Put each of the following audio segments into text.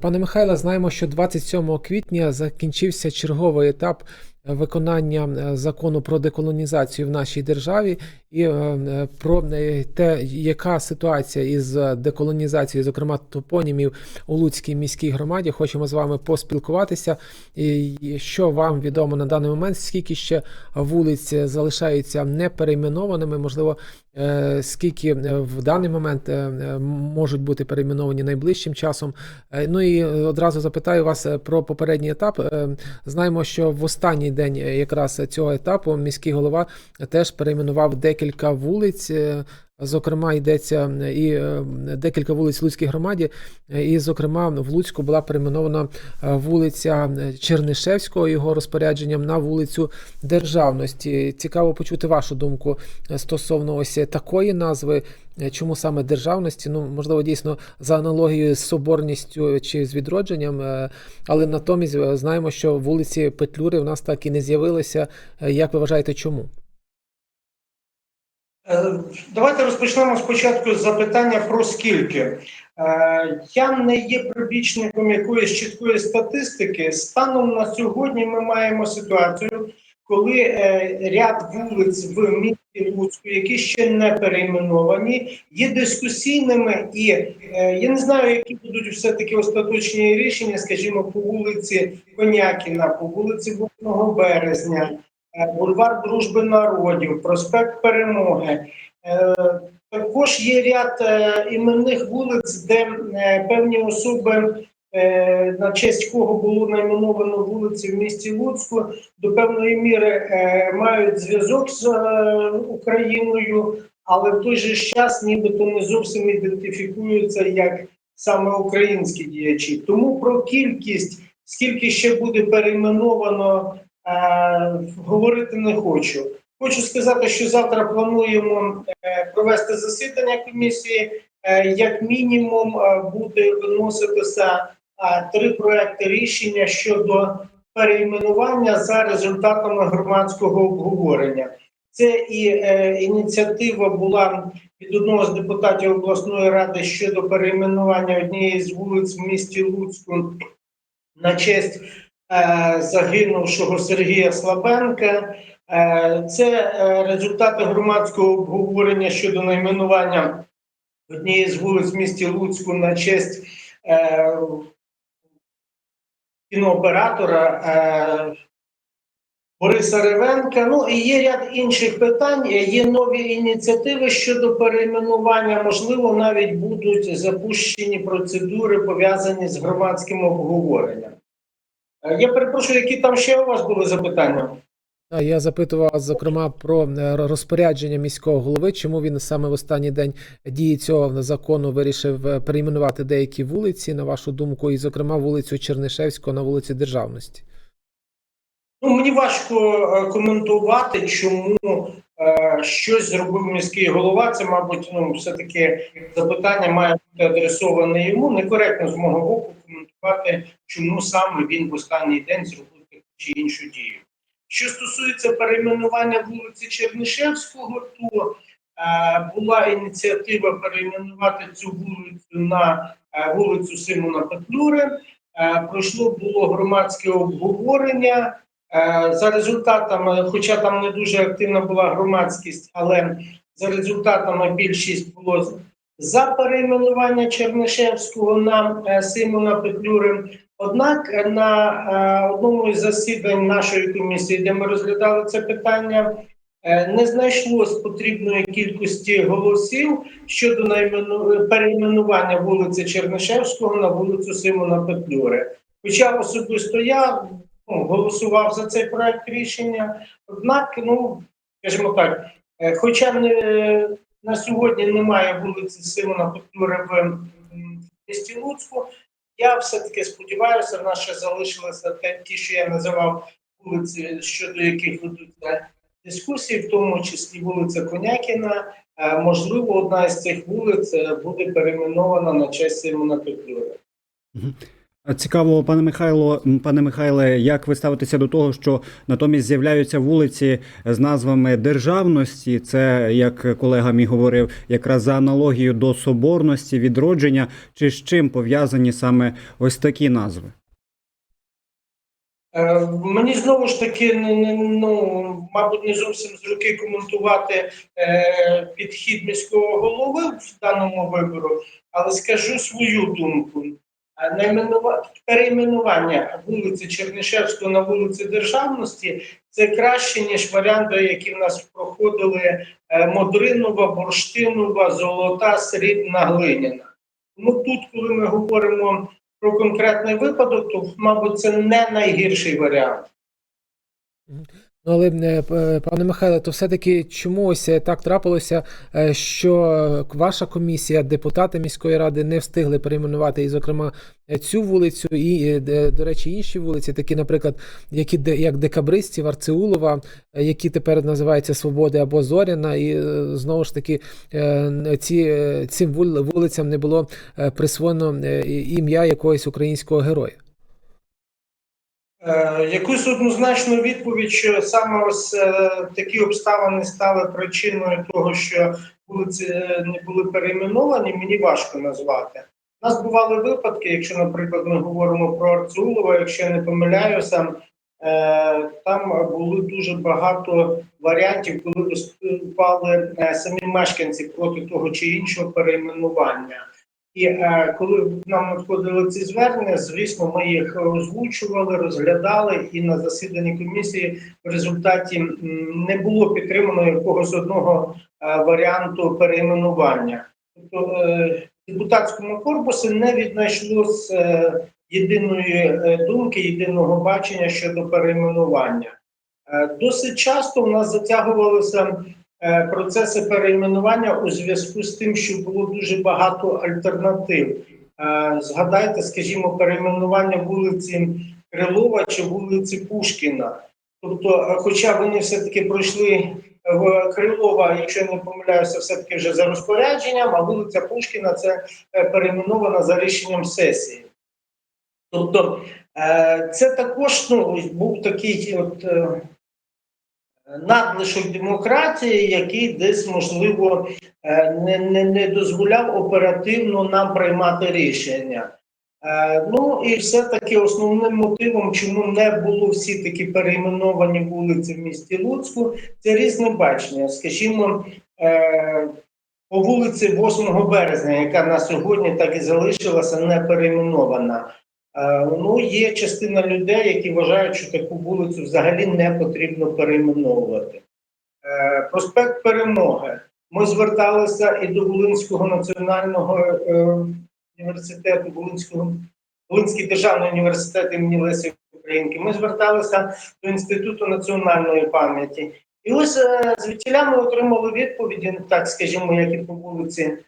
Пане Михайле, знаємо, що 27 квітня закінчився черговий етап виконання е, закону про деколонізацію в нашій державі і е, е, про те, яка ситуація із деколонізацією, зокрема топонімів у Луцькій міській громаді. Хочемо з вами поспілкуватися. І що вам відомо на даний момент, скільки ще вулиць залишаються неперейменованими, можливо, скільки в даний момент можуть бути перейменовані найближчим часом. Ну і одразу запитаю вас про попередній етап. Знаємо, що в останній день е, якраз цього етапу міський голова теж перейменував декілька вулиць. Зокрема, йдеться і е, декілька вулиць Луцькій громаді, і, зокрема, в Луцьку була перейменована е, вулиця Чернишевського його розпорядженням на вулицю Державності. Цікаво почути вашу думку е, стосовно ось такої назви. Чому саме державності? Ну, можливо, дійсно за аналогією з соборністю чи з відродженням, але натомість знаємо, що вулиці Петлюри в нас так і не з'явилися. Як ви вважаєте, чому? Е, Давайте розпочнемо спочатку з запитання про скільки. Е, Я не є прибічником якоїсь чіткої статистики. Станом на сьогодні ми маємо ситуацію, коли е, ряд вулиць в місті Луцьку, які ще не перейменовані, є дискусійними, і я не знаю, які будуть все-таки остаточні рішення, скажімо, по вулиці Конякіна, по вулиці 8 березня. Е, бульвар Дружби народів, проспект Перемоги. Е, Також є ряд е, іменних вулиць, де певні особи, на честь кого було найменовано вулиці в місті Луцьку, до певної міри мають зв'язок з Україною, але в той же час нібито не зовсім ідентифікуються як саме українські діячі. Тому про кількість, скільки ще буде перейменовано говорити не хочу. Хочу сказати, що завтра плануємо е, провести засідання комісії. Е, як мінімум е, буде виноситися е, три проекти рішення щодо перейменування за результатами громадського обговорення. Це і е, ініціатива була від одного з депутатів обласної ради щодо перейменування однієї з вулиць в місті Луцьку на честь е, загинувшого Сергія Слабенка. Е, Це е, результати громадського обговорення щодо найменування однієї з вулиць в місті Луцьку на честь е, кінооператора е, Бориса Ревенка. Ну і є ряд інших питань. Є нові ініціативи щодо перейменування. Можливо, навіть будуть запущені процедури пов'язані з громадським обговоренням. Е, Я перепрошую, які там ще у вас були запитання? Я запитував зокрема, про е, розпорядження міського голови, чому він саме в останній день дії цього закону вирішив е, перейменувати деякі вулиці, на вашу думку, і, зокрема, вулицю Чернишевського на вулиці Державності. Ну, мені важко е, коментувати, чому е, щось зробив міський голова. Це, мабуть, ну, все-таки запитання має бути адресоване йому. Некоректно з мого боку коментувати, чому саме він в останній день зробив таку чи іншу дію. Що стосується перейменування вулиці Чернишевського, то е, була ініціатива перейменувати цю вулицю на е, вулицю Симона Петлюри. Е, пройшло було громадське обговорення. Е, За результатами, хоча там не дуже активна була громадськість, але за результатами більшість було за перейменування Чернишевського на е, Симона Петлюри. Однак на е, одному із засідань нашої комісії, де ми розглядали це питання, не знайшлось потрібної кількості голосів щодо перейменування вулиці Чернишевського на вулицю Симона Петлюри. Хоча особисто я голосував за цей проект рішення. Однак, ну скажімо так, е, хоча не, на сьогодні немає вулиці Симона Петлюри в місті Луцьку, я все-таки сподіваюся, в нас ще залишилися ті, що я називав вулиці, щодо яких ведуться дискусії, в тому числі вулиця Конякіна. Е, Можливо, одна із цих вулиць е, буде перейменована на честь Симона Петлюри. Цікаво, пане Михайло, пане Михайле, як ви ставитеся до того, що натомість з'являються вулиці з назвами державності? Це як колега мій говорив, якраз за аналогією до соборності, відродження, чи з чим пов'язані саме ось такі назви? Е, Мені знову ж таки не- не- ну, мабуть, не зовсім з руки коментувати е, підхід міського голови в даному вибору, але скажу свою думку. Перейменування вулиці Чернишевського на вулиці Державності це краще, ніж варіанти, які в нас проходили е, Модринова, Бурштинова, Золота, Срібна, Глиняна. Тому тут, коли ми говоримо про конкретний випадок, то, мабуть, це не найгірший варіант. Ну, але, е, пане Михайле, то все-таки чомусь е, так трапилося, е, що ваша комісія, депутати міської ради не встигли перейменувати, і, зокрема, цю вулицю, і, до речі, інші вулиці, такі, наприклад, які як Декабристів, Арцеулова, які тепер називаються Свободи або Зоряна, і знову ж таки ці, цим вул- вулицям не було присвоєно ім'я якогось українського героя. Е, Якусь однозначну відповідь, що саме ось е, такі обставини стали причиною того, що вулиці е, не були перейменовані, мені важко назвати. У нас бували випадки, якщо, наприклад, ми говоримо про Арцеулова, якщо я не помиляюся, там було дуже багато варіантів, коли виступали самі мешканці проти того чи іншого перейменування. І е, коли нам надходили ці звернення, звісно, ми їх озвучували, розглядали, і на засіданні комісії в результаті не було підтримано якогось одного е, варіанту перейменування. Тобто е, депутатському корпусі не віднайшлось е, єдиної е, думки, єдиного бачення щодо перейменування. Е, Досить часто в нас затягувалися процеси перейменування у зв'язку з тим, що було дуже багато альтернатив. Е, Згадайте, скажімо, перейменування вулиці Крилова чи вулиці Пушкіна. Тобто, е, хоча вони все-таки пройшли в Крилова, якщо я не помиляюся, все-таки вже за розпорядженням, а вулиця Пушкіна це е, перейменована за рішенням сесії. Тобто, е, це також ну, був такий от. Надлишок демократії, який десь можливо е, не, не, не дозволяв оперативно нам приймати рішення. Е, Ну і все-таки основним мотивом, чому не було всі такі перейменовані вулиці в місті Луцьку, це різне бачення. Скажімо, е, по вулиці 8 березня, яка на сьогодні так і залишилася не перейменована. Е, Ну, є частина людей, які вважають, що таку вулицю взагалі не потрібно перейменовувати. Е, Проспект Перемоги. Ми зверталися і до Волинського національного е, університету, Волинського, Волинський державний університет імені Лесі Українки. Ми зверталися до Інституту національної пам'яті. І ось звідтіля ми отримали відповіді, ну, так скажімо, як і по вулиці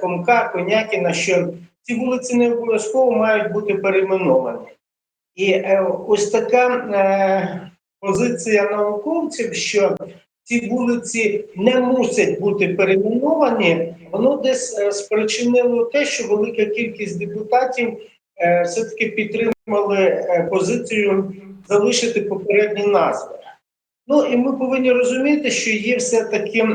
Комка, Конякіна, що ці вулиці не обов'язково мають бути перейменовані. І е, ось така е, позиція науковців, що ці вулиці не мусять бути перейменовані, воно десь е, спричинило те, що велика кількість депутатів е, все-таки підтримали е, позицію залишити попередні назви. Ну і ми повинні розуміти, що є все-таки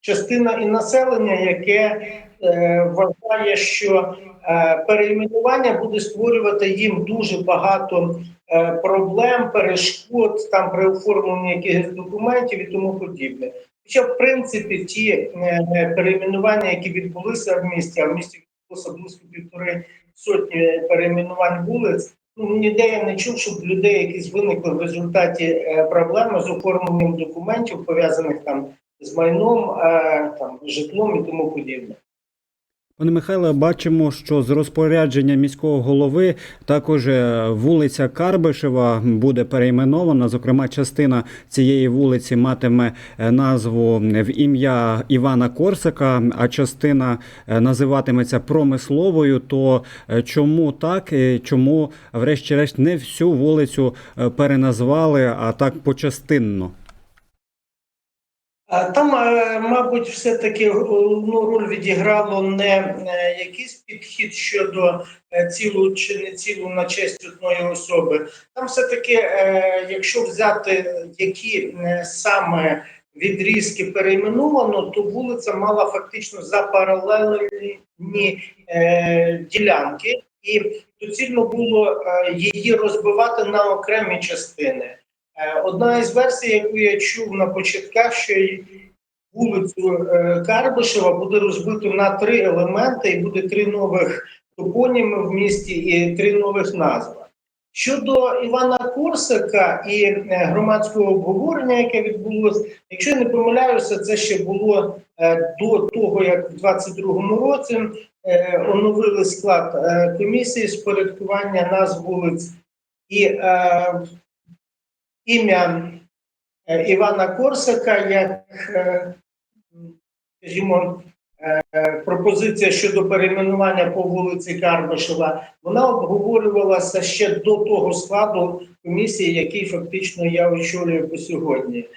частина і населення, яке вважає, що е, перейменування буде створювати їм дуже багато е, проблем, перешкод там при оформленні якихось документів і тому подібне. Хоча, в принципі, ті е, перейменування, які відбулися в місті, а в місті відбулося близько півтори сотні перейменувань вулиць. Ну, ніде я не чув, щоб людей якісь виникли в результаті е, проблеми з оформленням документів, пов'язаних там з майном, е, там житлом і тому подібне. Пане Михайле, бачимо, що з розпорядження міського голови також е, вулиця Карбишева буде перейменована. Зокрема, частина цієї вулиці матиме е, назву в ім'я Івана Корсака, а частина е, називатиметься промисловою. То чому так? Чому, врешті-решт, не всю вулицю переназвали, а так почастинно? Там, е, мабуть, все-таки головну роль відіграло не е, якийсь підхід щодо е, цілу чи не цілу на честь одної особи. Там все-таки, е, якщо взяти які е, саме відрізки перейменовано, то вулиця мала фактично запаралельні е, ділянки, і доцільно було е, її розбивати на окремі частини. Е, Одна із версій, яку я чув на початках, що вулицю е, Карбишева буде розбито на три елементи, і буде три нових топоніми в місті і три нових назви. Щодо Івана Корсака і е, громадського обговорення, яке відбулося, якщо я не помиляюся, це ще було до того, як в 22-му році оновили склад комісії з порядкування назв вулиць і е, ім'я е, Івана Корсака як, е, скажімо, е, пропозиція щодо перейменування по вулиці Карбишева, вона обговорювалася ще до того складу комісії, який фактично я очолюю по сьогодні.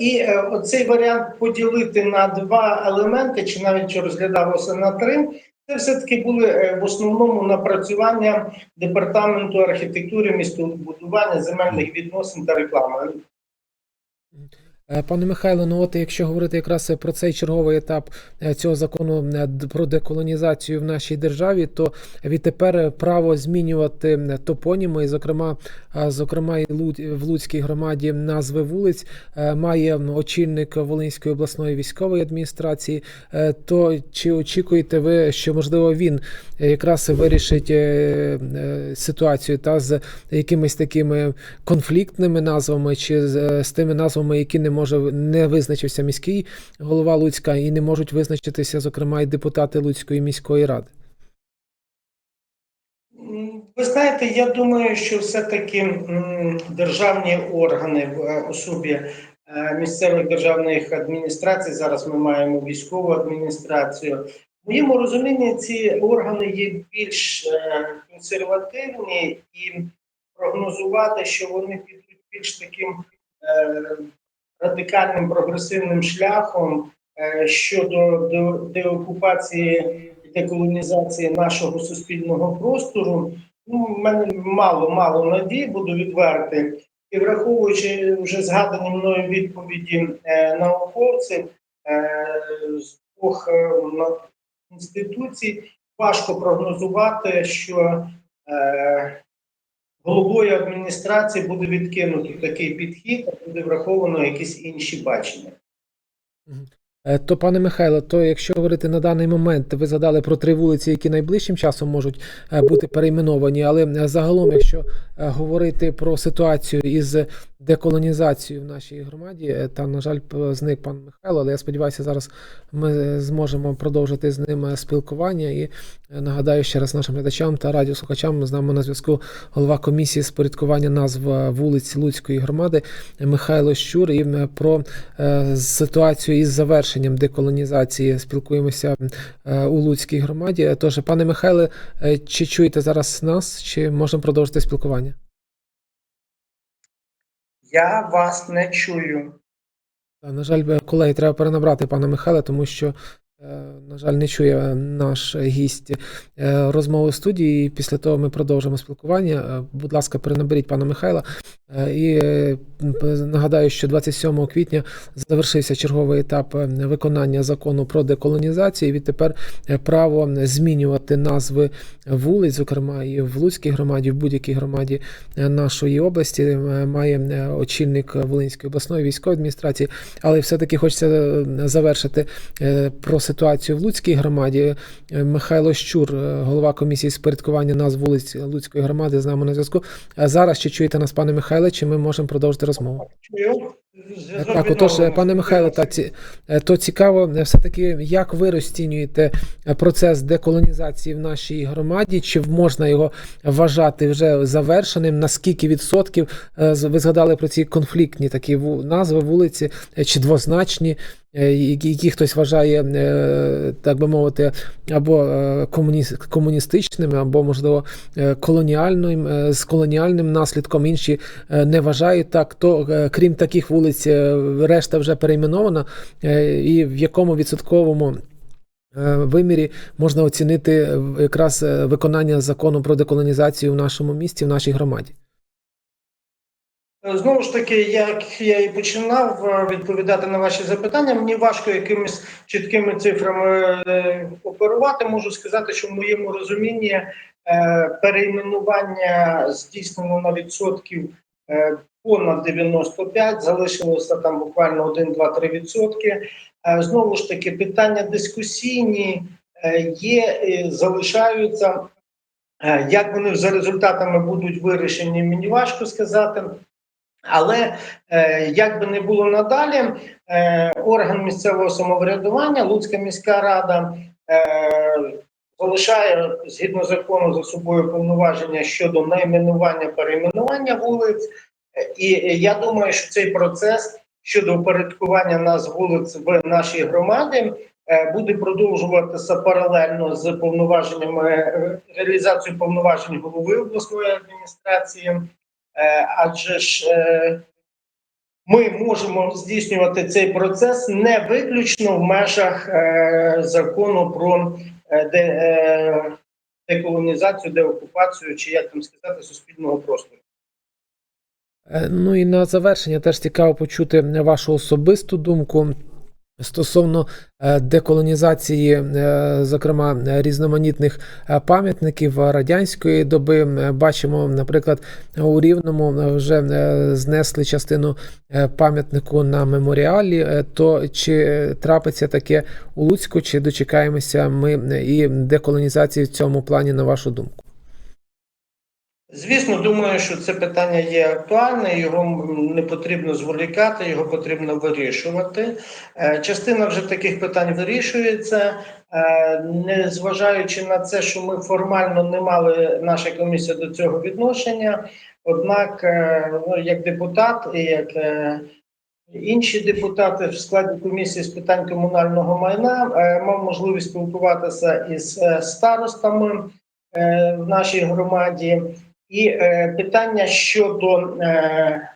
І оцей варіант поділити на два елементи, чи навіть розглядалося на три, це все-таки були е, в основному напрацювання департаменту архітектури, містобудування, земельних відносин та реклами. Е, Пане Михайло, ну от якщо говорити якраз про цей черговий етап е, цього закону е, про деколонізацію в нашій державі, то відтепер право змінювати топоніми, і, зокрема, зокрема, і в Луцькій громаді назви вулиць має очільник Волинської обласної військової адміністрації. То чи очікуєте ви, що можливо він якраз вирішить ситуацію та з якимись такими конфліктними назвами, чи з тими назвами, які не може не визначився міський голова Луцька, і не можуть визначитися, зокрема, і депутати Луцької міської ради. Ви знаєте, я думаю, що все-таки державні органи в е, особі е, місцевих державних адміністрацій, зараз ми маємо військову адміністрацію. В моєму розумінні ці органи є більш е, консервативні і прогнозувати, що вони підуть більш таким е, радикальним прогресивним шляхом е, щодо деокупації деколонізації нашого суспільного простору. Ну, в мене мало мало надій, буду відвертий. І враховуючи вже згадані мною відповіді е, науковців е, з двох е, інституцій, важко прогнозувати, що е, головою адміністрації буде відкинути такий підхід, а буде враховано якісь інші бачення. Е, То, пане Михайло, то якщо говорити на даний момент, ви згадали про три вулиці, які найближчим часом можуть е, бути перейменовані, але е, загалом, якщо говорити про ситуацію із деколонізацією в нашій громаді, е, та, на жаль, зник пан Михайло, але я сподіваюся, зараз ми зможемо продовжити з ним спілкування. І нагадаю ще раз нашим глядачам та радіослухачам з нами на зв'язку голова комісії з порядкування назв вулиць Луцької громади Михайло Щур. І е, про е, ситуацію із завершенням деколонізації спілкуємося е, у Луцькій громаді. Тож, пане Михайле, е, чи чуєте зараз нас, чи можемо продовжити спілкування? Я вас не чую. На жаль, колеги, треба перенабрати пана Михайла, тому що, на жаль, не чує наш гість е, розмови в студії. Після того ми продовжимо спілкування. Е, Будь ласка, перенаберіть пана Михайла. Е, І е, нагадаю, що 27 квітня завершився черговий етап е, виконання закону про деколонізацію. І відтепер е, право змінювати назви вулиць, зокрема і в Луцькій громаді, в будь-якій громаді е, нашої області, е, має е, очільник Волинської обласної військової адміністрації. Але все-таки хочеться е, завершити е, про ситуацію в Луцькій громаді. Е, Михайло Щур, е, голова комісії з порядкування назв вулиць Луцької громади, з нами на зв'язку. А зараз чи чуєте нас, пане Михайле, чи ми можемо продовжити розмову? Чую. Е, Так, отож, пане Михайло, та ці, е, то цікаво, е, все-таки, як ви розцінюєте е, процес деколонізації в нашій громаді? Чи можна його вважати вже завершеним? На скільки відсотків Е, ви згадали про ці конфліктні такі назви вулиці е, чи двозначні, е, які, хтось вважає, е, так би мовити, або е, комуністичними, або можливо е, колоніальним е, з колоніальним наслідком. Інші е, не вважають так. То е, крім таких вулиць. Вулиць, решта вже перейменована, е, і в якому відсотковому е, вимірі можна оцінити е, якраз виконання закону про деколонізацію в нашому місті, в нашій громаді? Знову ж таки, як я і починав відповідати на ваші запитання, мені важко якимись чіткими цифрами оперувати. Можу сказати, що в моєму розумінні перейменування здійснено на відсотків понад 95, залишилося там буквально 1, 2, 3 відсотки. Е, Знову ж таки, питання дискусійні е, є, залишаються. Е, Як вони за результатами будуть вирішені, мені важко сказати. Але е, як би не було надалі, е, орган місцевого самоврядування, Луцька міська рада, е, залишає згідно закону за собою повноваження щодо найменування перейменування вулиць. І я думаю, що цей процес щодо упорядкування нас вулиць в нашій громаді е, буде продовжуватися паралельно з повноваженнями е, реалізацією повноважень голови обласної адміністрації. Е, адже ж ми можемо здійснювати цей процес не виключно в межах е, закону про де, е, деколонізацію, деокупацію, чи як там сказати, суспільного простору. Е, Ну і на завершення теж цікаво почути вашу особисту думку стосовно е, деколонізації, е, зокрема різноманітних е, пам'ятників радянської доби. Бачимо, наприклад, у Рівному вже знесли частину пам'ятнику на меморіалі. То чи трапиться таке у Луцьку, чи дочекаємося ми і деколонізації в цьому плані, на вашу думку? Звісно, думаю, що це питання є актуальне, його не потрібно зволікати, його потрібно вирішувати. Е, Частина вже таких питань вирішується, Е, незважаючи на це, що ми формально не мали наша комісія до цього відношення. Однак, е, ну, як депутат і як інші депутати в складі комісії з питань комунального майна мав можливість спілкуватися із старостами в нашій громаді. І е, питання щодо е,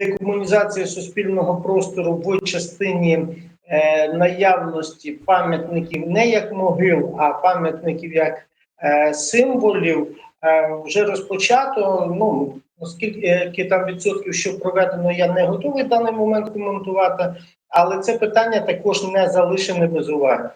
декомунізації суспільного простору в частині е, наявності пам'ятників не як могил, а пам'ятників як е, символів е, вже розпочато. Ну наскільки там відсотків, що проведено, я не готовий в даний момент коментувати, але це питання також не залишене без уваги.